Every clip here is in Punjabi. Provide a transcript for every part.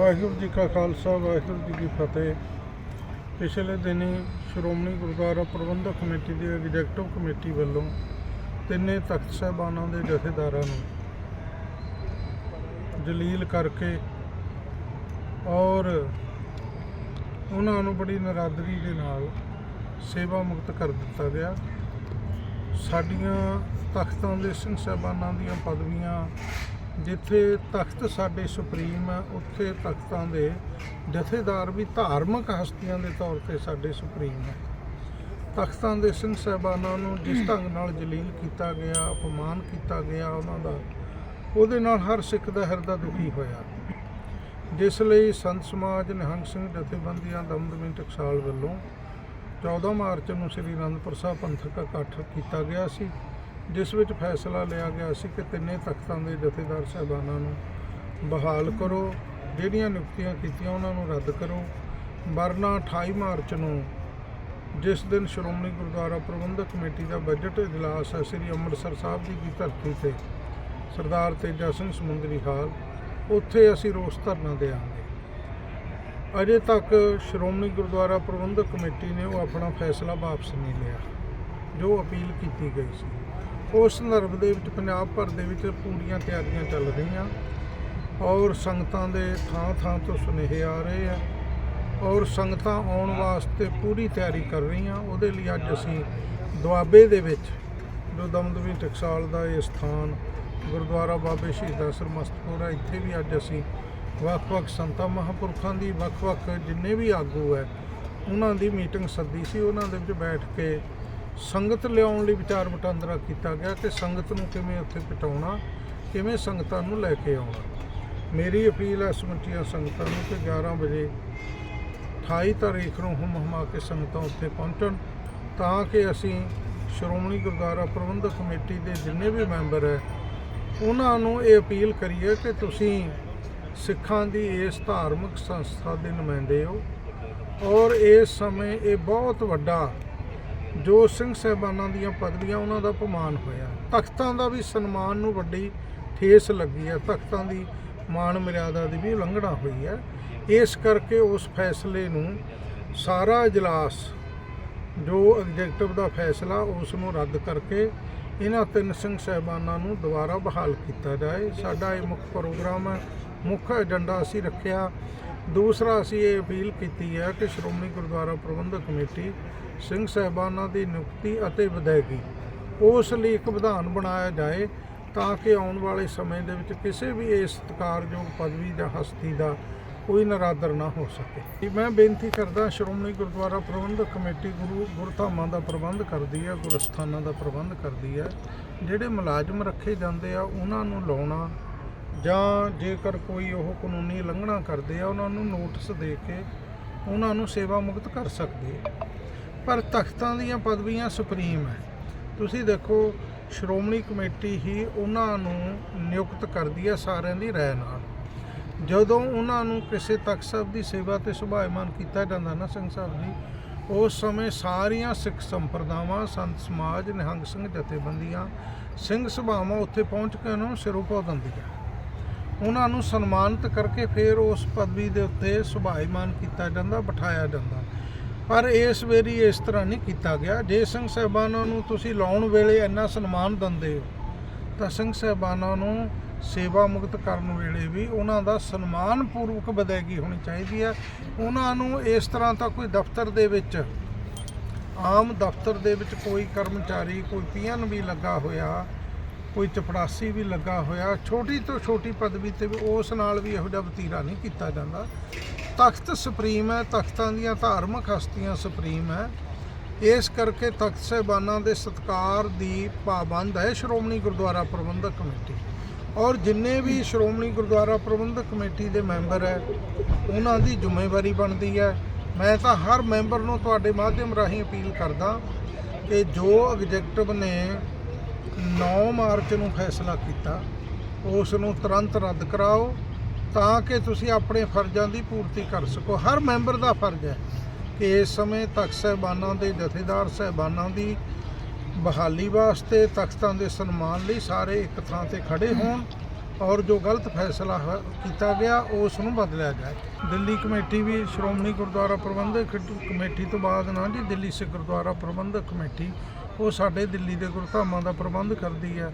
ਵਾਹਿਗੁਰੂ ਜੀ ਕਾ ਖਾਲਸਾ, ਵਾਹਿਗੁਰੂ ਜੀ ਕੀ ਫਤਿਹ। ਪਿਛਲੇ ਦਿਨੀ ਸ਼੍ਰੋਮਣੀ ਗੁਰਦੁਆਰਾ ਪ੍ਰਬੰਧਕ ਕਮੇਟੀ ਦੀ ਐਗਜ਼ੈਕਟਿਵ ਕਮੇਟੀ ਵੱਲੋਂ ਤਿੰਨੇ ਤਖਤ ਸਾਹਿਬਾਨਾਂ ਦੇ ਜਥੇਦਾਰਾਂ ਨੂੰ ਜਲੀਲ ਕਰਕੇ ਔਰ ਉਹਨਾਂ ਨੂੰ ਬੜੀ ਨਰਾਦਰੀ ਦੇ ਨਾਲ ਸੇਵਾ ਮੁਕਤ ਕਰ ਦਿੱਤਾ ਗਿਆ। ਸਾਡੀਆਂ ਤਖਤਾਂ ਦੇ ਸਿੰਘ ਸਾਹਿਬਾਨਾਂ ਦੀਆਂ ਪਦਵੀਆਂ ਜਿੱਥੇ ਤਖਤ ਸਾਡੇ ਸੁਪਰੀਮ ਹੈ ਉੱਥੇ ਤਖਤਾਂ ਦੇ ਜਥੇਦਾਰ ਵੀ ਧਾਰਮਿਕ ਹਸਤੀਆਂ ਦੇ ਤੌਰ ਤੇ ਸਾਡੇ ਸੁਪਰੀਮ ਹੈ ਤਖਤਾਂ ਦੇ ਸਿੰਘ ਸਾਹਿਬਾਨਾਂ ਨੂੰ ਜਿਸ ਢੰਗ ਨਾਲ ਜਲੀਲ ਕੀਤਾ ਗਿਆ, ਅਪਮਾਨ ਕੀਤਾ ਗਿਆ ਉਹਨਾਂ ਦਾ, ਉਹਦੇ ਨਾਲ ਹਰ ਸਿੱਖ ਦਾ ਹਿਰਦਾ ਦੁਖੀ ਹੋਇਆ। ਜਿਸ ਲਈ ਸੰਤ ਸਮਾਜ ਨਿਹੰਗ ਸਿੰਘ ਜਥੇਬੰਦੀਆਂ ਦਮਦਮੀ ਟਕਸਾਲ ਵੱਲੋਂ 14 ਮਾਰਚ ਨੂੰ ਸ੍ਰੀ ਅਨੰਦਪੁਰ ਸਾਹਿਬ ਪੰਥਕ ਇਕੱਠ ਕੀਤਾ ਗਿਆ ਸੀ। ਜਿਸ ਵਿੱਚ ਫੈਸਲਾ ਲਿਆ ਗਿਆ ਸੀ ਕਿ ਤਿੰਨੇ ਤਖਤਾਂ ਦੇ ਜਥੇਦਾਰ ਸਾਹਿਬਾਨਾਂ ਨੂੰ ਬਹਾਲ ਕਰੋ, ਜਿਹੜੀਆਂ ਨਿਯੁਕਤੀਆਂ ਕੀਤੀਆਂ ਉਹਨਾਂ ਨੂੰ ਰੱਦ ਕਰੋ। ਵਰਨਾ 28 ਮਾਰਚ ਨੂੰ ਜਿਸ ਦਿਨ ਸ਼੍ਰੋਮਣੀ ਗੁਰਦੁਆਰਾ ਪ੍ਰਬੰਧਕ ਕਮੇਟੀ ਦਾ ਬਜਟ ਇਜਲਾਸ ਹੈ, ਸ੍ਰੀ ਅੰਮ੍ਰਿਤਸਰ ਸਾਹਿਬ ਜੀ ਦੀ ਧਰਤੀ ਤੇ, ਸਰਦਾਰ ਤੇਜਾ ਸਿੰਘ ਸਮੁੰਦਰੀ ਹਾਲ, ਉੱਥੇ ਅਸੀਂ ਰੋਸ ਧਰਨਾ ਦੇਵਾਂਗੇ। ਅਜੇ ਤੱਕ ਸ਼੍ਰੋਮਣੀ ਗੁਰਦੁਆਰਾ ਪ੍ਰਬੰਧਕ ਕਮੇਟੀ ਨੇ ਉਹ ਆਪਣਾ ਫੈਸਲਾ ਵਾਪਸ ਨਹੀਂ ਲਿਆ, ਜੋ ਅਪੀਲ ਕੀਤੀ ਗਈ ਸੀ। ਉਸ ਸੰਦਰਭ ਦੇ ਵਿੱਚ, ਪੰਜਾਬ ਭਰ ਦੇ ਵਿੱਚ ਪੂਰੀਆਂ ਤਿਆਰੀਆਂ ਚੱਲ ਰਹੀਆਂ। ਔਰ ਸੰਗਤਾਂ ਦੇ ਥਾਂ ਥਾਂ ਤੋਂ ਸੁਨੇਹੇ ਆ ਰਹੇ ਆ। ਔਰ ਸੰਗਤਾਂ ਆਉਣ ਵਾਸਤੇ ਪੂਰੀ ਤਿਆਰੀ ਕਰ ਰਹੀਆਂ। ਉਹਦੇ ਲਈ ਅੱਜ ਅਸੀਂ ਦੁਆਬੇ ਦੇ ਵਿੱਚ ਜੋ ਦਮਦਮੀ ਟਕਸਾਲ ਦਾ ਇਹ ਸਥਾਨ, ਗੁਰਦੁਆਰਾ ਬਾਬੇ ਸ਼ਹੀਦਾਂ ਸਰਮਸਤਪੁਰ ਹੈ ਇੱਥੇ ਵੀ ਅੱਜ ਅਸੀਂ ਵੱਖ-ਵੱਖ ਸੰਤਾਂ, ਮਹਾਂਪੁਰਖਾਂ ਦੀ ਵੱਖ-ਵੱਖ ਜਿੰਨੇ ਵੀ ਆਗੂ ਹੈ ਉਹਨਾਂ ਦੀ ਮੀਟਿੰਗ ਸੱਦੀ ਸੀ। ਉਹਨਾਂ ਦੇ ਵਿੱਚ ਬੈਠ ਕੇ ਸੰਗਤ ਲਿਆਉਣ ਲਈ ਵਿਚਾਰ ਵਟਾਂਦਰਾ ਕੀਤਾ ਗਿਆ ਕਿ ਸੰਗਤ ਨੂੰ ਕਿਵੇਂ ਉੱਥੇ ਪਟਾਉਣਾ, ਕਿਵੇਂ ਸੰਗਤਾਂ ਨੂੰ ਲੈ ਕੇ ਆਉਣਾ। ਮੇਰੀ ਅਪੀਲ ਹੈ ਸਮੁੱਚੀਆਂ ਸੰਗਤਾਂ ਨੂੰ ਕਿ 11 ਵਜੇ 28 ਤਾਰੀਖ ਨੂੰ ਹਮ ਹਮਾ ਕੇ ਸੰਗਤਾਂ ਉੱਥੇ ਪਹੁੰਚਣ, ਤਾਂ ਕਿ ਅਸੀਂ ਸ਼੍ਰੋਮਣੀ ਗੁਰਦੁਆਰਾ ਪ੍ਰਬੰਧਕ ਕਮੇਟੀ ਦੇ ਜਿੰਨੇ ਵੀ ਮੈਂਬਰ ਹੈ, ਉਹਨਾਂ ਨੂੰ ਇਹ ਅਪੀਲ ਕਰੀਏ ਕਿ ਤੁਸੀਂ ਸਿੱਖਾਂ ਦੀ ਇਸ ਧਾਰਮਿਕ ਸੰਸਥਾ ਦੇ ਨੁਮਾਇੰਦੇ ਹੋ ਔਰ ਇਸ ਸਮੇਂ ਇਹ ਬਹੁਤ ਵੱਡਾ ਜੋ ਸਿੰਘ ਸਾਹਿਬਾਨਾਂ ਦੀਆਂ ਪਦਵੀਆਂ ਉਹਨਾਂ ਦਾ ਅਪਮਾਨ ਹੋਇਆ। ਤਖਤਾਂ ਦਾ ਵੀ ਸਨਮਾਨ ਨੂੰ ਵੱਡੀ ਠੇਸ ਲੱਗੀ ਹੈ। ਤਖਤਾਂ ਦੀ ਮਾਣ ਮਰਿਆਦਾ ਦੀ ਵੀ ਉਲੰਘਣਾ ਹੋਈ ਹੈ। ਇਸ ਕਰਕੇ ਉਸ ਫੈਸਲੇ ਨੂੰ ਸਾਰਾ ਇਜਲਾਸ, ਜੋ ਐਗਜ਼ੈਕਟਿਵ ਦਾ ਫੈਸਲਾ, ਉਸ ਨੂੰ ਰੱਦ ਕਰਕੇ ਇਹਨਾਂ ਤਿੰਨ ਸਿੰਘ ਸਾਹਿਬਾਨਾਂ ਨੂੰ ਦੁਬਾਰਾ ਬਹਾਲ ਕੀਤਾ ਜਾਏ। ਸਾਡਾ ਇਹ ਮੁੱਖ ਪ੍ਰੋਗਰਾਮ ਹੈ। ਮੁੱਖ ਏਜੰਡਾ ਅਸੀਂ ਰੱਖਿਆ। ਦੂਸਰਾ ਅਸੀਂ ਇਹ ਅਪੀਲ ਕੀਤੀ ਹੈ ਕਿ ਸ਼੍ਰੋਮਣੀ ਗੁਰਦੁਆਰਾ ਪ੍ਰਬੰਧਕ ਕਮੇਟੀ ਸਿੰਘ ਸਾਹਿਬਾਨਾਂ ਦੀ ਨਿਯੁਕਤੀ ਅਤੇ ਵਿਦਾਇਗੀ ਉਸ ਲਈ ਇੱਕ ਵਿਧਾਨ ਬਣਾਇਆ ਜਾਏ ਤਾਂ ਕਿ ਆਉਣ ਵਾਲੇ ਸਮੇਂ ਦੇ ਵਿੱਚ ਕਿਸੇ ਵੀ ਇਸ ਸਤਿਕਾਰਯੋਗ ਪਦਵੀ ਜਾਂ ਹਸਤੀ ਦਾ ਕੋਈ ਨਰਾਦਰ ਨਾ ਹੋ ਸਕੇ। ਮੈਂ ਬੇਨਤੀ ਕਰਦਾ, ਸ਼੍ਰੋਮਣੀ ਗੁਰਦੁਆਰਾ ਪ੍ਰਬੰਧਕ ਕਮੇਟੀ ਗੁਰੂ ਗੁਰਧਾਮਾਂ ਦਾ ਪ੍ਰਬੰਧ ਕਰਦੀ ਹੈ, ਗੁਰਸਥਾਨਾਂ ਦਾ ਪ੍ਰਬੰਧ ਕਰਦੀ ਹੈ, ਜਿਹੜੇ ਮੁਲਾਜ਼ਮ ਰੱਖੇ ਜਾਂਦੇ ਆ, ਉਹਨਾਂ ਨੂੰ ਲਾਉਣਾ ਜਾਂ ਜੇਕਰ ਕੋਈ ਉਹ ਕਾਨੂੰਨੀ ਉਲੰਘਣਾ ਕਰਦੇ ਆ, ਉਹਨਾਂ ਨੂੰ ਨੋਟਿਸ ਦੇ ਕੇ ਉਹਨਾਂ ਨੂੰ ਸੇਵਾ ਮੁਕਤ ਕਰ ਸਕਦੇ ਆ। ਪਰ ਤਖਤਾਂ ਦੀਆਂ ਪਦਵੀਆਂ ਸੁਪਰੀਮ ਹੈ। ਤੁਸੀਂ ਦੇਖੋ, ਸ਼੍ਰੋਮਣੀ ਕਮੇਟੀ ਹੀ ਉਹਨਾਂ ਨੂੰ ਨਿਯੁਕਤ ਕਰਦੀ ਹੈ ਸਾਰਿਆਂ ਦੀ ਰਾਏ ਨਾਲ। ਜਦੋਂ ਉਹਨਾਂ ਨੂੰ ਕਿਸੇ ਤਖਤ ਸਾਹਿਬ ਦੀ ਸੇਵਾ ਤੇ ਸੁਭਾਇਮਾਨ ਕੀਤਾ ਜਾਂਦਾ ਨਾ ਸਿੰਘ ਸਾਹਿਬ ਜੀ, ਉਸ ਸਮੇਂ ਸਾਰੀਆਂ ਸਿੱਖ ਸੰਪਰਦਾਵਾਂ, ਸੰਤ ਸਮਾਜ, ਨਿਹੰਗ ਸਿੰਘ ਜਥੇਬੰਦੀਆਂ, ਸਿੰਘ ਸਭਾਵਾਂ ਉੱਥੇ ਪਹੁੰਚ ਕੇ ਉਹਨਾਂ ਨੂੰ ਸਿਰੋਂ ਦਿੰਦੀਆਂ। ਉਹਨਾਂ ਨੂੰ ਸਨਮਾਨਿਤ ਕਰਕੇ ਫਿਰ ਉਸ ਪਦਵੀ ਦੇ ਉੱਤੇ ਸੁਭਾਇਮਾਨ ਕੀਤਾ ਜਾਂਦਾ, ਬਿਠਾਇਆ ਜਾਂਦਾ। ਪਰ ਇਸ ਵੇਰੀ ਇਸ ਤਰ੍ਹਾਂ ਨਹੀਂ ਕੀਤਾ ਗਿਆ। ਜੇ ਸਿੰਘ ਸਾਹਿਬਾਨਾਂ ਨੂੰ ਤੁਸੀਂ ਲਾਉਣ ਵੇਲੇ ਇੰਨਾ ਸਨਮਾਨ ਦਿੰਦੇ ਹੋ, ਤਾਂ ਸਿੰਘ ਸਾਹਿਬਾਨਾਂ ਨੂੰ ਸੇਵਾ ਮੁਕਤ ਕਰਨ ਵੇਲੇ ਵੀ ਉਹਨਾਂ ਦਾ ਸਨਮਾਨ ਪੂਰਵਕ ਵਿਦਾਇਗੀ ਹੋਣੀ ਚਾਹੀਦੀ ਹੈ। ਉਹਨਾਂ ਨੂੰ ਇਸ ਤਰ੍ਹਾਂ ਤਾਂ ਕੋਈ ਦਫ਼ਤਰ ਦੇ ਵਿੱਚ, ਆਮ ਦਫ਼ਤਰ ਦੇ ਵਿੱਚ ਕੋਈ ਕਰਮਚਾਰੀ, ਕੋਈ ਪੀਐਨ ਵੀ ਲੱਗਾ ਹੋਇਆ, ਕੋਈ ਚਪੜਾਸੀ ਵੀ ਲੱਗਾ ਹੋਇਆ, ਛੋਟੀ ਤੋਂ ਛੋਟੀ ਪਦਵੀ ਤੇ ਵੀ ਉਸ ਨਾਲ ਵੀ ਇਹੋ ਜਿਹਾ ਵਤੀਰਾ ਨਹੀਂ ਕੀਤਾ ਜਾਂਦਾ। ਤਖਤ ਸੁਪਰੀਮ ਹੈ, ਤਖਤਾਂ ਦੀਆਂ ਧਾਰਮਿਕ ਹਸਤੀਆਂ ਸੁਪਰੀਮ ਹੈ। ਇਸ ਕਰਕੇ ਤਖਤ ਸਾਹਿਬਾਨਾਂ ਦੇ ਸਤਕਾਰ ਦੀ ਪਾਬੰਦ ਹੈ ਸ਼੍ਰੋਮਣੀ ਗੁਰਦੁਆਰਾ ਪ੍ਰਬੰਧਕ ਕਮੇਟੀ। ਔਰ ਜਿੰਨੇ ਵੀ ਸ਼੍ਰੋਮਣੀ ਗੁਰਦੁਆਰਾ ਪ੍ਰਬੰਧਕ ਕਮੇਟੀ ਦੇ ਮੈਂਬਰ ਹੈ, ਉਹਨਾਂ ਦੀ ਜ਼ਿੰਮੇਵਾਰੀ ਬਣਦੀ ਹੈ। ਮੈਂ ਤਾਂ ਹਰ ਮੈਂਬਰ ਨੂੰ ਤੁਹਾਡੇ ਮਾਧਿਅਮ ਰਾਹੀਂ ਅਪੀਲ ਕਰਦਾ ਕਿ ਜੋ ਐਗਜ਼ੈਕਟਿਵ ਨੇ 9 ਮਾਰਚ ਨੂੰ ਫੈਸਲਾ ਕੀਤਾ, ਉਸ ਨੂੰ ਤੁਰੰਤ ਰੱਦ ਕਰਾਓ। ਤਾਂ ਕਿ ਤੁਸੀਂ ਆਪਣੇ ਫਰਜ਼ਾਂ ਦੀ ਪੂਰਤੀ ਕਰ ਸਕੋ। ਹਰ ਮੈਂਬਰ ਦਾ ਫਰਜ਼ ਹੈ ਕਿ ਇਸ ਸਮੇਂ ਤਖਤ ਸਾਹਿਬਾਨਾਂ ਦੇ, ਜਥੇਦਾਰ ਸਾਹਿਬਾਨਾਂ ਦੀ ਬਹਾਲੀ ਵਾਸਤੇ ਤਖਤਾਂ ਦੇ ਸਨਮਾਨ ਲਈ ਸਾਰੇ ਇੱਕ ਥਾਂ ਤੇ ਖੜੇ ਹੋਣ ਔਰ ਜੋ ਗਲਤ ਫੈਸਲਾ ਕੀਤਾ ਗਿਆ, ਉਸ ਨੂੰ ਬਦਲਿਆ ਜਾਏ। ਦਿੱਲੀ ਕਮੇਟੀ ਵੀ ਸ਼੍ਰੋਮਣੀ ਗੁਰਦੁਆਰਾ ਪ੍ਰਬੰਧਕ ਕਮੇਟੀ ਤੋਂ ਬਾਅਦ ਨਾ ਜੀ, ਦਿੱਲੀ ਸਿੱਖ ਗੁਰਦੁਆਰਾ ਪ੍ਰਬੰਧਕ ਕਮੇਟੀ, ਉਹ ਸਾਡੇ ਦਿੱਲੀ ਦੇ ਗੁਰਧਾਮਾਂ ਦਾ ਪ੍ਰਬੰਧ ਕਰਦੀ ਹੈ।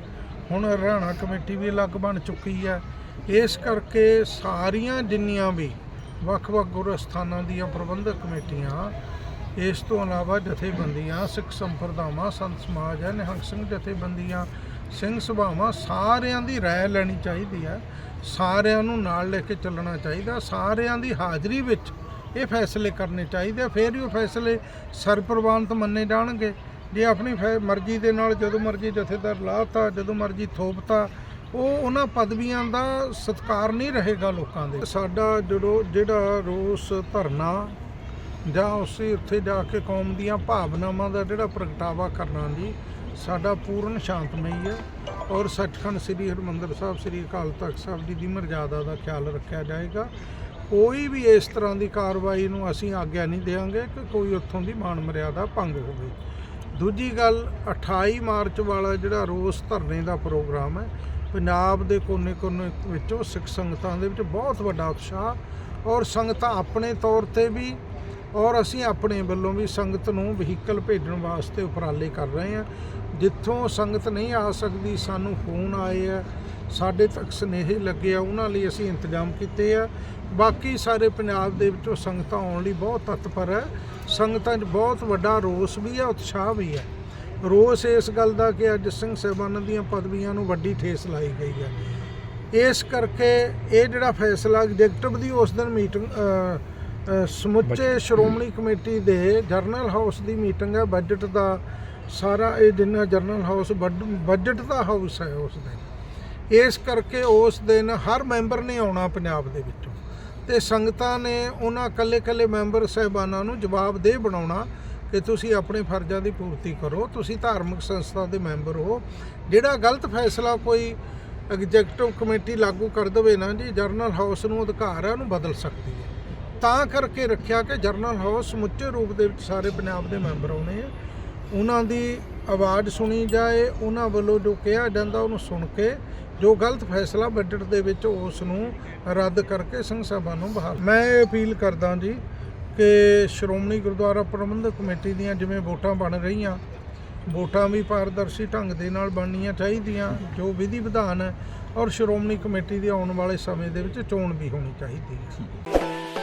ਹੁਣ ਹਰਿਆਣਾ ਕਮੇਟੀ ਵੀ ਅਲੱਗ ਬਣ ਚੁੱਕੀ ਹੈ। ਇਸ ਕਰਕੇ ਸਾਰੀਆਂ ਜਿੰਨੀਆਂ ਵੀ ਵੱਖ-ਵੱਖ ਗੁਰੂ ਸਥਾਨਾਂ ਦੀਆਂ ਪ੍ਰਬੰਧਕ ਕਮੇਟੀਆਂ, ਇਸ ਤੋਂ ਇਲਾਵਾ ਜਥੇਬੰਦੀਆਂ, ਸਿੱਖ ਸੰਪਰਦਾਵਾਂ, ਸੰਤ ਸਮਾਜ ਹੈ, ਨਿਹੰਗ ਸਿੰਘ ਜਥੇਬੰਦੀਆਂ, ਸਿੰਘ ਸਭਾਵਾਂ, ਸਾਰਿਆਂ ਦੀ ਰਾਏ ਲੈਣੀ ਚਾਹੀਦੀ ਹੈ। ਸਾਰਿਆਂ ਨੂੰ ਨਾਲ ਲੈ ਕੇ ਚੱਲਣਾ ਚਾਹੀਦਾ। ਸਾਰਿਆਂ ਦੀ ਹਾਜ਼ਰੀ ਵਿੱਚ ਇਹ ਫੈਸਲੇ ਕਰਨੇ ਚਾਹੀਦੇ ਫਿਰ ਹੀ ਉਹ ਫੈਸਲੇ ਸਰਪ੍ਰਵਾਨਤ ਮੰਨੇ ਜਾਣਗੇ। ਜੇ ਆਪਣੀ ਫੈ- ਮਰਜ਼ੀ ਦੇ ਨਾਲ ਜਦੋਂ ਮਰਜ਼ੀ ਜਥੇਦਾਰ ਲਾਤਾ ਜਦੋਂ ਮਰਜ਼ੀ ਥੋਪਤਾ, ਉਹ ਉਹਨਾਂ ਪਦਵੀਆਂ ਦਾ ਸਤਿਕਾਰ ਨਹੀਂ ਰਹੇਗਾ ਲੋਕਾਂ ਦੇ। ਸਾਡਾ ਜਦੋਂ ਜਿਹੜਾ ਰੋਸ ਧਰਨਾ ਜਾਂ ਉਸੇ ਉੱਥੇ ਜਾ ਕੇ ਕੌਮ ਦੀਆਂ ਭਾਵਨਾਵਾਂ ਦਾ ਜਿਹੜਾ ਪ੍ਰਗਟਾਵਾ ਕਰਨਾ ਜੀ, ਸਾਡਾ ਪੂਰਨ ਸ਼ਾਂਤਮਈ ਹੈ। ਔਰ ਸੱਚਖੰਡ ਸ੍ਰੀ ਹਰਿਮੰਦਰ ਸਾਹਿਬ, ਸ੍ਰੀ ਅਕਾਲ ਤਖਤ ਸਾਹਿਬ ਜੀ ਦੀ ਮਰਜ਼ਾਦਾ ਦਾ ਖਿਆਲ ਰੱਖਿਆ ਜਾਏਗਾ। ਕੋਈ ਵੀ ਇਸ ਤਰ੍ਹਾਂ ਦੀ ਕਾਰਵਾਈ ਨੂੰ ਅਸੀਂ ਆਗਿਆ ਨਹੀਂ ਦੇਵਾਂਗੇ ਕਿ ਕੋਈ ਉੱਥੋਂ ਦੀ ਮਾਨ ਮਰਿਆਦਾ ਭੰਗ ਹੋਵੇ। ਦੂਜੀ ਗੱਲ 28 ਮਾਰਚ ਵਾਲਾ ਜਿਹੜਾ ਰੋਸ ਧਰਨੇ ਦਾ ਪ੍ਰੋਗਰਾਮ ਹੈ, ਪੰਜਾਬ ਦੇ ਕੋਨੇ-ਕੋਨੇ ਵਿੱਚੋਂ ਸਿੱਖ ਸੰਗਤਾਂ ਦੇ ਵਿੱਚ ਬਹੁਤ ਵੱਡਾ ਉਤਸ਼ਾਹ ਔਰ ਸੰਗਤਾਂ ਆਪਣੇ ਤੌਰ ਤੇ ਵੀ ਔਰ ਅਸੀਂ ਆਪਣੇ ਵੱਲੋਂ ਵੀ ਸੰਗਤ ਨੂੰ ਵਹੀਕਲ ਭੇਜਣ ਵਾਸਤੇ ਉਪਰਾਲੇ ਕਰ ਰਹੇ ਹਾਂ। ਜਿੱਥੋਂ ਸੰਗਤ ਨਹੀਂ ਆ ਸਕਦੀ ਸਾਨੂੰ ਫੋਨ ਆਏ ਆ ਸਾਡੇ ਤੱਕ ਸੁਨੇਹੇ ਲੱਗੇ ਆ ਉਹਨਾਂ ਲਈ ਅਸੀਂ ਇੰਤਜ਼ਾਮ ਕੀਤੇ ਆ। ਬਾਕੀ ਸਾਰੇ ਪੰਜਾਬ ਦੇ ਵਿੱਚੋਂ ਸੰਗਤਾਂ ਆਉਣ ਲਈ ਬਹੁਤ ਤਤਪਰ ਹੈ ਸੰਗਤਾਂ 'ਚ ਬਹੁਤ ਵੱਡਾ ਰੋਸ ਵੀ ਹੈ ਉਤਸ਼ਾਹ ਵੀ ਹੈ ਰੋਸ ਇਸ ਗੱਲ ਦਾ ਕਿ ਅੱਜ ਸਿੰਘ ਸਾਹਿਬਾਨਾਂ ਦੀਆਂ ਪਦਵੀਆਂ ਨੂੰ ਵੱਡੀ ਠੇਸ ਲਾਈ ਗਈ ਹੈ ਇਸ ਕਰਕੇ ਇਹ ਜਿਹੜਾ ਫੈਸਲਾ ਐਗਜ਼ੈਕਟਿਵ ਦੀ ਉਸ ਦਿਨ ਮੀਟਿੰਗ ਸਮੁੱਚੇ ਸ਼੍ਰੋਮਣੀ ਕਮੇਟੀ ਦੇ ਜਰਨਲ ਹਾਊਸ ਦੀ ਮੀਟਿੰਗ ਹੈ ਬਜਟ ਦਾ ਸਾਰਾ ਇਹ ਜਿੰਨਾ ਜਰਨਲ ਹਾਊਸ ਬਜਟ ਦਾ ਹਾਊਸ ਹੈ ਉਸ ਦਿਨ। ਇਸ ਕਰਕੇ ਉਸ ਦਿਨ ਹਰ ਮੈਂਬਰ ਨੇ ਆਉਣਾ ਪੰਜਾਬ ਦੇ ਵਿੱਚੋਂ। ਤੇ ਸੰਗਤਾਂ ਨੇ ਉਹਨਾਂ ਕੱਲੇ-ਕੱਲੇ ਮੈਂਬਰ ਸਹਿਬਾਨਾਂ ਨੂੰ ਜਵਾਬਦੇਹ ਬਣਾਉਣਾ ਕਿ ਤੁਸੀਂ ਆਪਣੇ ਫਰਜ਼ਾਂ ਦੀ ਪੂਰਤੀ ਕਰੋ, ਤੁਸੀਂ ਧਾਰਮਿਕ ਸੰਸਥਾ ਦੇ ਮੈਂਬਰ ਹੋ। ਜਿਹੜਾ ਗਲਤ ਫੈਸਲਾ ਕੋਈ ਐਗਜ਼ੈਕਟਿਵ ਕਮੇਟੀ ਲਾਗੂ ਕਰ ਦੇਵੇ ਨਾ ਜੀ, ਜਰਨਲ ਹਾਊਸ ਨੂੰ ਅਧਿਕਾਰ ਹੈ ਉਹਨੂੰ ਬਦਲ ਸਕਦੀ ਹੈ। ਤਾਂ ਕਰਕੇ ਰੱਖਿਆ ਕਿ ਜਰਨਲ ਹਾਊਸ ਸਮੁੱਚੇ ਰੂਪ ਦੇ ਵਿੱਚ ਸਾਰੇ ਪੰਜਾਬ ਦੇ ਮੈਂਬਰ ਆਉਣੇ ਆ। ਉਹਨਾਂ ਦੀ ਆਵਾਜ਼ ਸੁਣੀ ਜਾਏ, ਉਹਨਾਂ ਵੱਲੋਂ ਜੋ ਕਿਹਾ ਜਾਂਦਾ ਉਹਨੂੰ ਸੁਣ ਕੇ, ਜੋ ਗਲਤ ਫੈਸਲਾ ਬਜਟ ਦੇ ਵਿੱਚ ਉਸ ਨੂੰ ਰੱਦ ਕਰਕੇ ਸਿੰਘ ਸਭਾ ਨੂੰ ਬਹਾਲ। ਮੈਂ ਇਹ ਅਪੀਲ ਕਰਦਾ ਜੀ ਕਿ ਸ਼੍ਰੋਮਣੀ ਗੁਰਦੁਆਰਾ ਪ੍ਰਬੰਧਕ ਕਮੇਟੀ ਦੀਆਂ ਜਿਵੇਂ ਵੋਟਾਂ ਬਣ ਰਹੀਆਂ, ਵੋਟਾਂ ਵੀ ਪਾਰਦਰਸ਼ੀ ਢੰਗ ਦੇ ਨਾਲ ਬਣਨੀਆਂ ਚਾਹੀਦੀਆਂ, ਜੋ ਵਿਧੀ ਵਿਧਾਨ ਹੈ, ਔਰ ਸ਼੍ਰੋਮਣੀ ਕਮੇਟੀ ਦੀ ਆਉਣ ਵਾਲੇ ਸਮੇਂ ਦੇ ਵਿੱਚ ਚੋਣ ਵੀ ਹੋਣੀ ਚਾਹੀਦੀ ਹੈ।